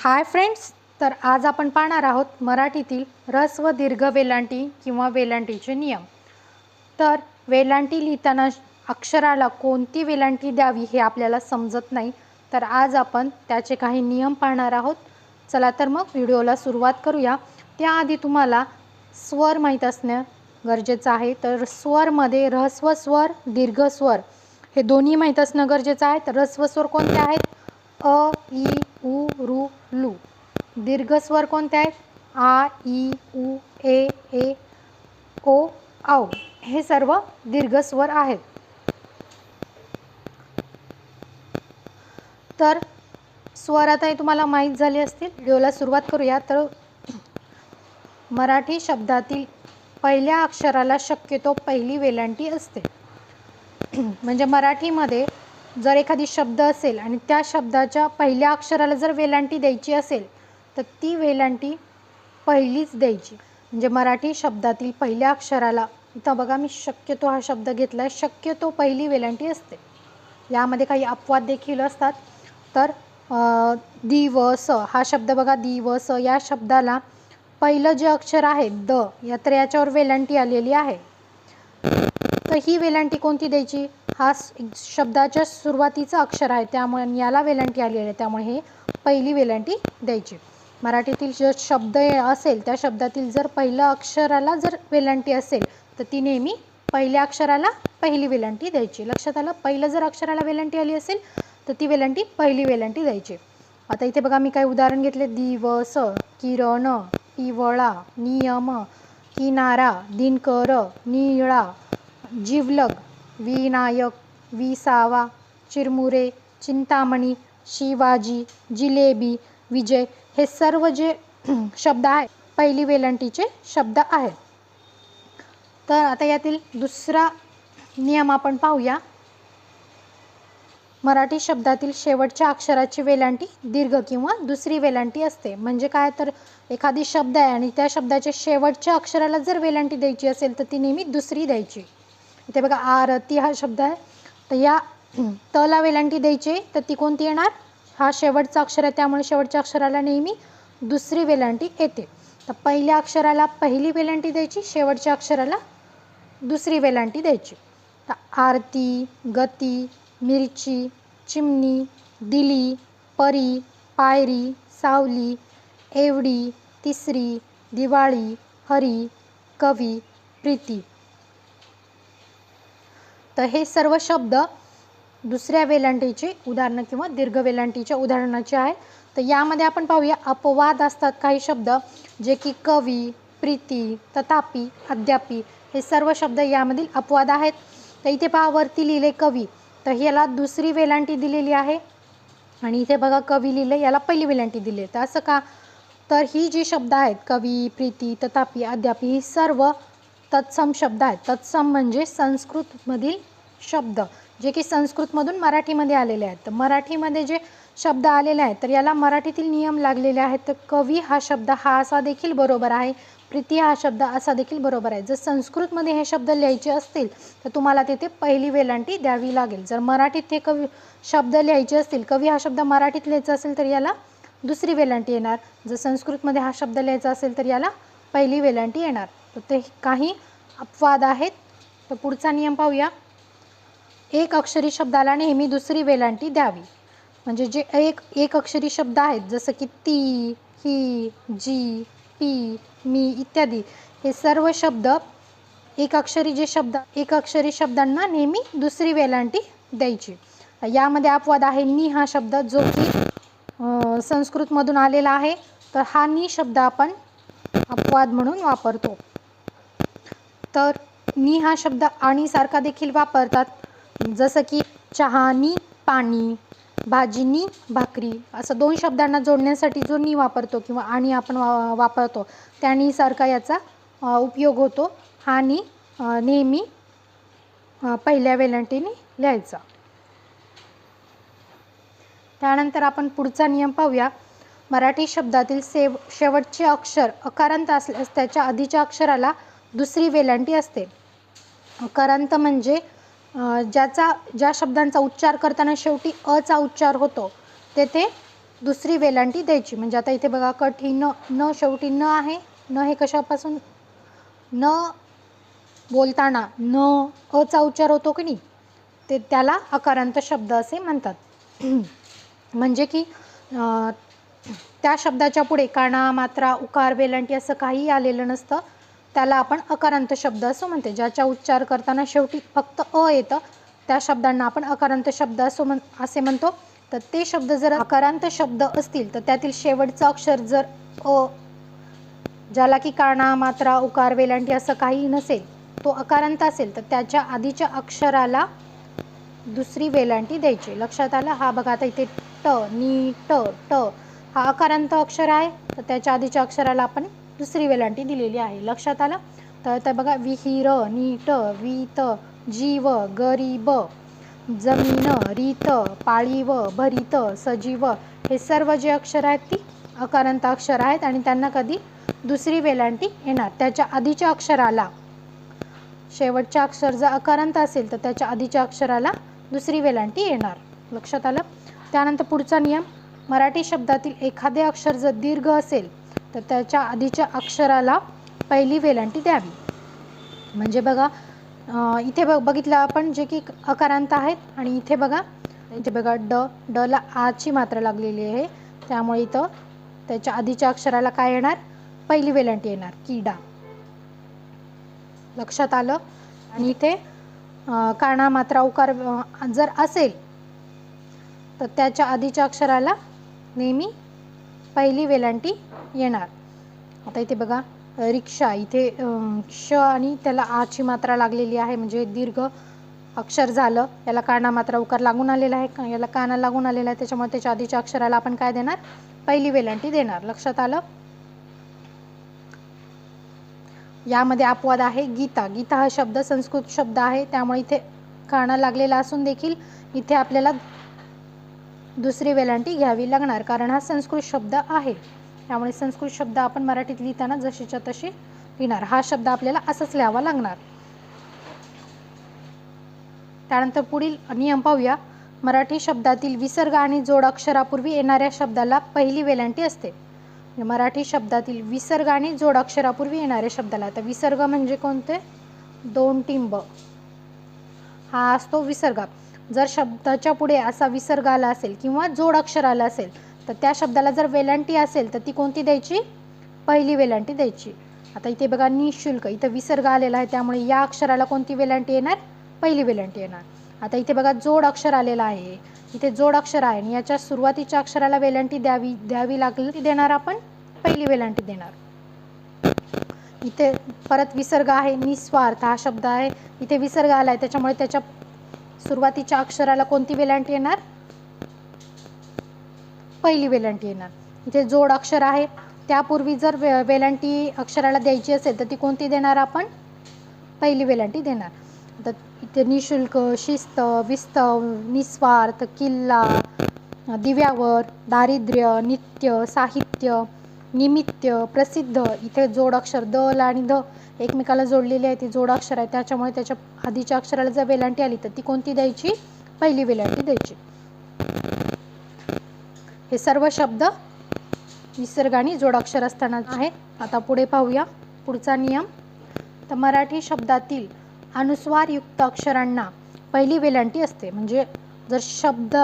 Hi friends तर आज आपण पाहणार आहोत मराठीतील रस व दीर्घ वेलांटी किंवा वेलांटीचे नियम. तर वेलांटी लिहिताना अक्षराला कोणती वेलांटी द्यावी हे आपल्याला समजत नाही. तर आज आपण त्याचे काही नियम पाहणार आहोत. चला तर मग व्हिडिओला सुरुवात करूया. त्याआधी तुम्हाला स्वर माहीत असणं गरजेचं आहे. तर स्वरमध्ये ऱ्हस्व स्वर दीर्घ स्वर हे दोन्ही माहीत असणं गरजेचं आहे. तर ऱ्हस्व स्वर कोणते आहेत? अ ई रु लू. दीर्घ स्वर कोणते आहेत? आ ई उ ए ए ओ औ. हे सर्व दीर्घ स्वर आहेत. तर स्वर आता हे तुम्हाला माहीत झाले असतील. व्हिडिओला सुरुवात करूया. तर मराठी शब्दातील पहिल्या अक्षराला शक्यतो पहिली वेलांटी असते. म्हणजे मराठीमध्ये जर एखादी शब्द असेल आणि त्या शब्दाच्या पहिल्या अक्षराला जर वेलांटी द्यायची असेल तर ती वेलांटी पहिलीच द्यायची. म्हणजे मराठी शब्दातील पहिल्या अक्षराला इथं बघा मी शक्यतो हा शब्द घेतला आहे शक्यतो पहिली वेलांटी असते. यामध्ये काही अपवाद देखील असतात. तर अ, दी व स हा शब्द बघा दी व स या शब्दाला पहिलं जे अक्षर आहे द या तर याच्यावर वेलांटी आलेली आहे. तर ही वेलांटी कोणती द्यायची? हा शब्दाच्या सुरुवातीचं अक्षर आहे. त्यामुळे याला वेलांटी आलेली आहे. त्यामुळे हे पहिली वेलंटी द्यायची. मराठीतील जो शब्द असेल त्या शब्दातील जर पहिलं अक्षराला जर वेलांटी असेल तर ती नेहमी पहिल्या अक्षराला पहिली वेलंटी द्यायची. लक्षात आलं? पहिलं जर अक्षराला वेलांटी आली असेल तर ती वेलांटी पहिली वेलंटी द्यायची. आता इथे बघा मी काही उदाहरण घेतले. दिवस किरण पिवळा नियम किनारा दिनकर निळा जिवलग विनायक विसावा चिरमुरे चिंतामणी शिवाजी जिलेबी विजय हे सर्व जे शब्द आहेत पहिली वेलांटीचे शब्द आहेत. तर आता यातील दुसरा नियम आपण पाहूया. मराठी शब्दातील शेवटच्या अक्षराची वेलांटी दीर्घ किंवा दुसरी वेलांटी असते. म्हणजे काय? तर एखादी शब्द आहे आणि त्या शब्दाच्या शेवटच्या अक्षराला जर वेलांटी द्यायची असेल तर ती नेहमी दुसरी द्यायची. इथे बघा आरती हा शब्द आहे. तर या तला वेलांटी द्यायची. तर ती कोणती येणार. हा शेवटचा अक्षर आहे. त्यामुळे शेवटच्या अक्षराला नेहमी दुसरी वेलांटी येते. तर पहिल्या अक्षराला पहिली वेलांटी द्यायची. शेवटच्या अक्षराला दुसरी वेलांटी द्यायची. तर आरती गती मिरची चिमणी दिली परी पायरी सावली एवढी तिसरी दिवाळी हरी कवी प्रीती. तर हे सर्व शब्द दुसऱ्या वेलांटीचे उदाहरणं किंवा दीर्घ वेलांटीच्या उदाहरणाचे आहे तर यामध्ये आपण पाहूया अपवाद असतात काही शब्द जे की कवी प्रीती तथापि अद्यापी हे सर्व शब्द यामधील अपवाद आहेत. तर इथे पहा वरती लिहिले कवी तर याला दुसरी वेलांटी दिलेली आहे. आणि इथे बघा कवी लिहिले याला पहिली वेलांटी दिली तर असं का? तर ही जी शब्द आहेत कवी प्रीती तथापि अद्यापी ही सर्व तत्सम शब्द आहेत. तत्सम म्हणजे संस्कृतमधील शब्द जे की संस्कृतमधून मराठीमध्ये आलेले आहेत. तर मराठीमध्ये जे शब्द आलेले आहेत तर याला मराठीतील नियम लागलेले आहेत. तर कवी हा शब्द हा असा देखील बरोबर आहे. प्रीती हा शब्द असा देखील बरोबर आहे. जर संस्कृतमध्ये हे शब्द लिहायचे असतील तर तुम्हाला तिथे पहिली वेलांटी द्यावी लागेल. जर मराठीत हे कवी शब्द लिहायचे असतील कवी हा शब्द मराठीत लिहायचा असेल तर याला दुसरी वेलांटी येणार. जर संस्कृतमध्ये हा शब्द लिहायचा असेल तर याला पहिली वेलांटी येणार. तर ते काही अपवाद आहेत. तर पुढचा नियम पाहूया. एक अक्षरी शब्दाला नेहमी दुसरी वेलांटी द्यावी. म्हणजे जे एक एक अक्षरी शब्द आहेत जसं की ती ही जी पी मी इत्यादी हे सर्व शब्द एक अक्षरी जे शब्द एक अक्षरी शब्दांना नेहमी दुसरी वेलांटी द्यायची. यामध्ये अपवाद आहे नी हा शब्द जो की संस्कृतमधून आलेला आहे तर हा नी शब्द आपण अपवाद म्हणून वापरतो. तर नी हा शब्द आणि सारखा देखील वापरतात. जसं की चहानी पाणी भाजीनी भाकरी असं दोन शब्दांना जोडण्यासाठी जो नी वापरतो किंवा आणि आपण वा वापरतो त्यानीसारखा याचा उपयोग होतो. हा नी नेहमी पहिल्या वेलांटीने लिहायचा. त्यानंतर आपण पुढचा नियम पाहूया. मराठी शब्दातील सेव शेवटचे अक्षर अकारांत असल्यास त्याच्या आधीच्या अक्षराला दुसरी वेलांटी असते. अकारांत म्हणजे ज्याचा ज्या शब्दांचा उच्चार करताना शेवटी अचा उच्चार होतो तेथे दुसरी वेलांटी द्यायची. म्हणजे आता इथे बघा कठीण न न शेवटी न आहे. न हे कशापासून? न बोलताना न अचा उच्चार होतो की नाही? ते त्याला अकारांत शब्द असे म्हणतात. म्हणजे की त्या शब्दाच्या पुढे काना मात्रा उकार वेलांटी असं काही आलेलं नसतं. त्याला आपण अकारांत शब्द असं म्हणते. ज्याचा उच्चार करताना शेवटी फक्त अ येतं त्या शब्दांना आपण अकारांत शब्द असं म्हण असे म्हणतो. तर ते शब्द जर अकारांत शब्द असतील तर त्यातील शेवटचं अक्षर जर अ ज्याला की काणा मात्रा उकार वेलांटी असं काही नसेल तो अकारांत असेल तर त्याच्या आधीच्या अक्षराला दुसरी वेलांटी द्यायची. लक्षात आलं? हा बघा आता इथे ट नी ट ट हा अकारांत अक्षर आहे. तर त्याच्या आधीच्या अक्षराला आपण दुसरी वेलांटी दिलेली आहे. लक्षात आलं? तर ते बघा विहीर नीट वीत जीव गरीब जमीन रीत पाळीव भरीत सजीव हे सर्व जे अक्षर आहेत ती अकारांत अक्षर आहेत आणि त्यांना कधी दुसरी वेलांटी येणार. त्याच्या आधीच्या अक्षराला शेवटच्या अक्षर जर अकारांत असेल तर त्याच्या आधीच्या अक्षराला दुसरी वेलांटी येणार. लक्षात आलं? त्यानंतर पुढचा नियम मराठी शब्दातील एखादे अक्षर जर दीर्घ असेल तर त्याच्या आधीच्या अक्षराला पहिली वेलांटी द्यावी. म्हणजे बघा इथे बघ बघितलं आपण जे की अकारांत आहेत आणि इथे बघा इथे बघा ड डला आची मात्रा लागलेली आहे. त्यामुळे इथं त्याच्या आधीच्या अक्षराला काय येणार? पहिली वेलांटी येणार किडा. लक्षात आलं? आणि इथे काना मात्रा उकार जर असेल तर त्याच्या आधीच्या अक्षराला नेहमी पहिली वेलांटी येणार. आता इथे बघा रिक्षा इथे क्ष आणि त्याला आची मात्रा लागलेली आहे म्हणजे दीर्घ अक्षर झालं. याला काना मात्रा उकार लागून आलेला आहे याला काना लागून आलेला आहे त्याच्यामुळे त्याच्या आधीच्या अक्षराला आपण काय देणार? पहिली वेलांटी देणार. लक्षात आलं? यामध्ये अपवाद आहे गीता. गीता हा शब्द संस्कृत शब्द आहे त्यामुळे इथे काना लागलेला असून देखील इथे आपल्याला दुसरी वेलांटी घ्यावी लागणार कारण हा संस्कृत शब्द आहे. त्यामुळे संस्कृत शब्द आपण मराठीत लिहिताना जशीच्या तशी लिहिणार. हा शब्द आपल्याला असंच लिहावा लागणार. त्यानंतर पुढील नियम पाहूया. मराठी शब्दातील विसर्ग आणि जोड अक्षरापूर्वी येणाऱ्या शब्दाला पहिली वेलांटी असते. म्हणजे मराठी शब्दातील विसर्ग आणि जोड अक्षरापूर्वी येणाऱ्या शब्दाला. आता विसर्ग म्हणजे कोणते? दोन टिंब. हा असतो विसर्ग. जर शब्दाच्या पुढे असा विसर्ग आला असेल किंवा जोड अक्षर आला असेल तर त्या शब्दाला जर वेलांटी असेल तर ती कोणती द्यायची? पहिली वेलांटी द्यायची. आता इथे बघा निशुल्क. इथं विसर्ग आलेला आहे त्यामुळे या अक्षराला कोणती वेलांटी येणार? पहिली वेलांटी येणार. आता इथे बघा जोड अक्षर आलेला आहे. इथे जोड अक्षर आहे आणि याच्या सुरुवातीच्या अक्षराला वेलांटी द्यावी द्यावी लागली ती देणार आपण? पहिली वेलांटी देणार. इथे परत विसर्ग आहे निस्वार्थ हा शब्द आहे. इथे विसर्ग आला आहे त्याच्यामुळे त्याच्या सुरुवातीच्या अक्षराला कोणती वेलांटी येणार? पहिली वेलांटी येणार. इथे जोड अक्षर आहे त्यापूर्वी जर वे वेलांटी अक्षराला द्यायची असेल तर ती कोणती देणार आपण? पहिली वेलांटी देणार. तर इथे निशुल्क शिस्त विस्तव निस्वार्थ किल्ला दिव्यावर दारिद्र्य नित्य साहित्य निमित्त प्रसिद्ध इथे जोडाक्षर द आणि ध एकमेकाला जोडलेली आहे ती जोडाक्षर आहे त्याच्यामुळे त्याच्या आधीच्या अक्षराला जर वेलांटी आली तर ती कोणती द्यायची? पहिली वेलांटी द्यायची. हे सर्व शब्द निसर्गाने आणि जोडाक्षर असताना आहेत. आता पुढे पाहूया. पुढचा नियम. तर मराठी शब्दातील अनुस्वारयुक्त अक्षरांना पहिली वेलांटी असते. म्हणजे जर शब्द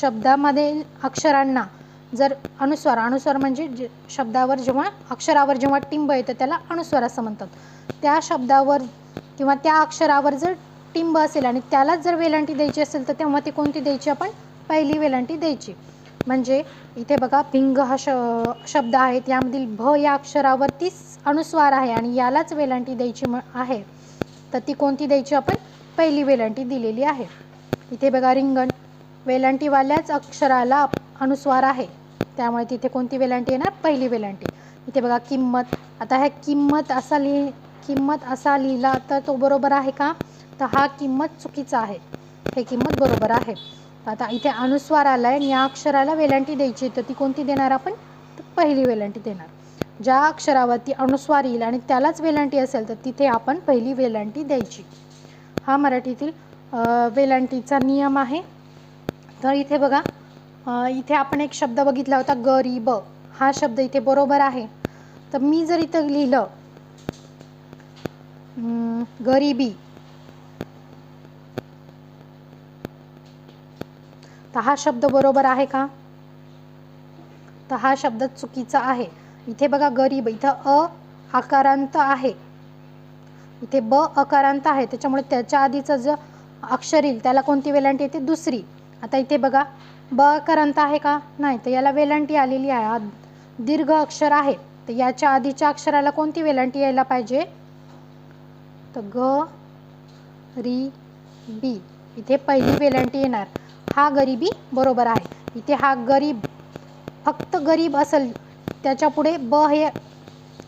शब्दामध्ये अक्षरांना जर अनुस्वार अनुस्वार म्हणजे जे शब्दावर जेव्हा अक्षरावर जेव्हा टिंब येतं त्याला अनुस्वार असं म्हणतात. त्या शब्दावर किंवा त्या अक्षरावर जर टिंब असेल आणि त्यालाच जर वेलांटी द्यायची असेल तर तेव्हा ती कोणती द्यायची आपण? पहिली वेलांटी द्यायची. म्हणजे इथे बघा भिंग हा श शब्द आहे यामधील भ या अक्षरावरतीच अनुस्वार आहे आणि यालाच वेलांटी द्यायची म आहे. तर ती कोणती द्यायची आपण? पहिली वेलांटी दिलेली आहे. इथे बघा रिंगण. वेलांटीवाल्याच अक्षराला अनुस्वार आहे. त्यामुळे तिथे कोणती वेलांटी येणार? पहिली वेलांटी. इथे बघा किंमत. आता ह्या किंमत असा लिहि किंमत असा लिहिला तर तो बरोबर आहे का? तर हा किंमत चुकीचा आहे. हे किंमत बरोबर आहे. आता इथे अनुस्वार आला आहे आणि या अक्षराला वेलांटी द्यायची. तर ती कोणती देणार आपण? तर पहिली वेलांटी देणार. ज्या अक्षरावरती अनुस्वार येईल आणि त्यालाच वेलांटी असेल तर तिथे आपण पहिली वेलांटी द्यायची. हा मराठीतील वेलांटीचा नियम आहे. तर इथे बघा इथे आपण एक शब्द बघितला होता गरीब. हा शब्द इथे बरोबर आहे. तर मी जर इथं लिहिलं गरिबी. तर हा शब्द बरोबर आहे का? तर हा शब्द चुकीचा आहे. इथे बघा गरीब. इथं अ आकारांत आहे. इथे ब अकारांत आहे. त्याच्यामुळे त्याच्या आधीचं जे अक्षर येईल त्याला कोणती वेलांटी येते? दुसरी. आता इथे बघा ब करंत आहे का? नाही तर याला वेलांटी आलेली आहे. दीर्घ अक्षर आहे. तर याच्या आधीच्या अक्षराला कोणती वेलांटी यायला पाहिजे? तर ग री बी. इथे पहिली वेलांटी येणार. हा गरिबी बरोबर आहे. इथे हा गरीब फक्त गरीब असेल त्याच्या पुढे ब हे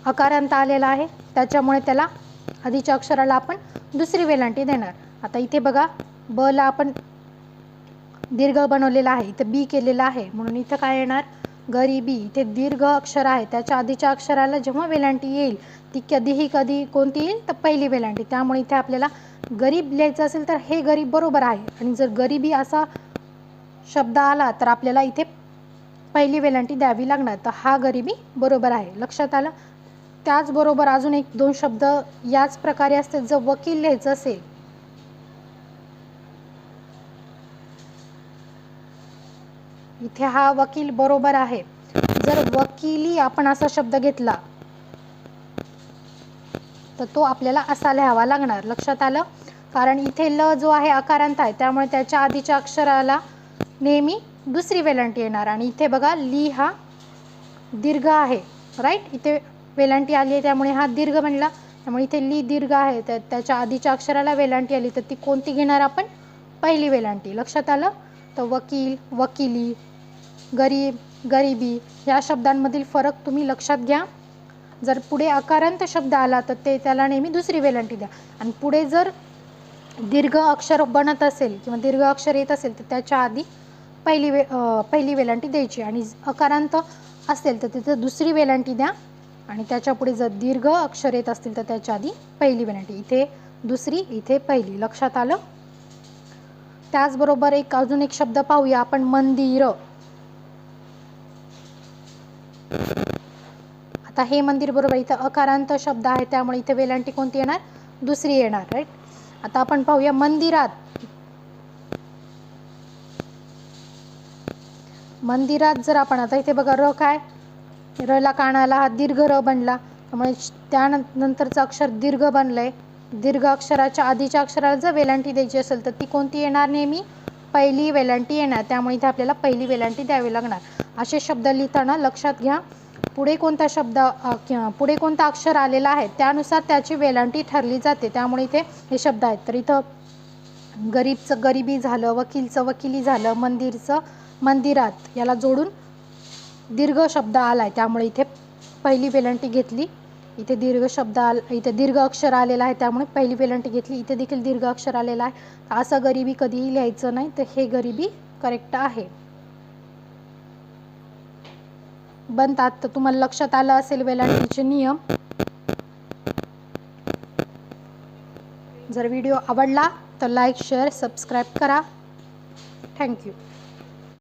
अकारांत आलेला आहे. त्याच्यामुळे त्याला आधीच्या अक्षराला आपण दुसरी वेलांटी देणार. आता इथे बघा ब ला आपण दीर्घ बनवलेला आहे. इथं बी केलेला आहे. म्हणून इथं काय येणार? गरिबी इथे दीर्घ अक्षर आहे. त्याच्या आधीच्या अक्षराला जेव्हा वेलांटी येईल ती कधीही कधी कोणती येईल? तर पहिली वेलांटी. त्यामुळे इथे आपल्याला गरीब लिहायचं असेल तर हे गरीब बरोबर आहे. आणि जर गरिबी असा शब्द आला तर आपल्याला इथे पहिली वेलांटी द्यावी लागणार. तर हा गरिबी बरोबर आहे. लक्षात आलं? त्याचबरोबर अजून एक दोन शब्द याच प्रकारे असतात जर वकील लिहायचं असेल इथे हा वकील बरोबर आहे. जर वकिली आपण असा शब्द घेतला तर तो आपल्याला असा लिहावा लागणार. लक्षात आलं? कारण इथे ल जो आहे अकारांत आहे त्यामुळे त्याच्या आधीच्या अक्षराला नेहमी दुसरी वेलांटी येणार. आणि इथे बघा ली हा दीर्घ आहे राईट इथे वेलांटी आली आहे त्यामुळे हा दीर्घ बनला. त्यामुळे इथे ली दीर्घ आहे त्या त्याच्या आधीच्या अक्षराला वेलांटी आली तर ती कोणती घेणार आपण? पहिली वेलांटी. लक्षात आलं? तर वकील वकिली गरीब गरिबी या शब्दांमधील फरक तुम्ही लक्षात घ्या. जर पुढे अकारांत शब्द आला तर ते त्याला नेहमी दुसरी वेलांटी द्या. आणि पुढे जर दीर्घ अक्षर बनत असेल किंवा दीर्घ अक्षर येत असेल तर त्याच्या आधी पहिली वे पहिली वेलांटी द्यायची. आणि अकारांत असेल तर तिथं दुसरी वेलांटी द्या. आणि त्याच्यापुढे जर दीर्घ अक्षर येत असतील तर त्याच्या आधी पहिली वेलांटी. इथे दुसरी इथे पहिली. लक्षात आलं? त्याचबरोबर एक अजून एक शब्द पाहूया आपण मंदिर. आता हे मंदिर बरोबर इथं अकारांत शब्द आहे त्यामुळे इथे वेलांटी कोणती येणार? दुसरी येणार राईट आता आपण पाहूया मंदिरात. मंदिरात जर आपण आता इथे बघा र काय? र ला कानाला हा दीर्घ र बनला. त्यामुळे त्यानंतरचं अक्षर दीर्घ बनलंय. दीर्घ अक्षराच्या आधीच्या अक्षराला जर वेलांटी द्यायची असेल तर ती कोणती येणार नेहमी? पहिली वेलांटी येणार. त्यामुळे इथे आपल्याला पहिली वेलांटी द्यावी लागणार. असे शब्द लिहिताना लक्षात घ्या. पुढे कोणता शब्द पुढे कोणता अक्षर आलेला आहे त्यानुसार त्याची वेलांटी ठरली जाते. त्यामुळे इथे हे शब्द आहेत. तर इथं गरीबचं गरिबी झालं वकीलचं वकिली झालं मंदिरचं मंदिरात याला जोडून दीर्घ शब्द आलाय. त्यामुळे इथे पहिली वेलांटी घेतली. इथे दीर्घ शब्द आल इथे दीर्घ अक्षर आलेला आहे. त्यामुळे पहिली वेलांटी घेतली. इथे देखील दीर्घ अक्षर आलेलं आहे. असं गरिबी कधीही लिहायचं नाही. तर हे गरिबी करेक्ट आहे. बनतात तर तुम्हाला लक्षात आलं असेल वेलांटीचे नियम. जर व्हिडिओ आवडला तर लाईक शेअर सबस्क्राईब करा. Thank you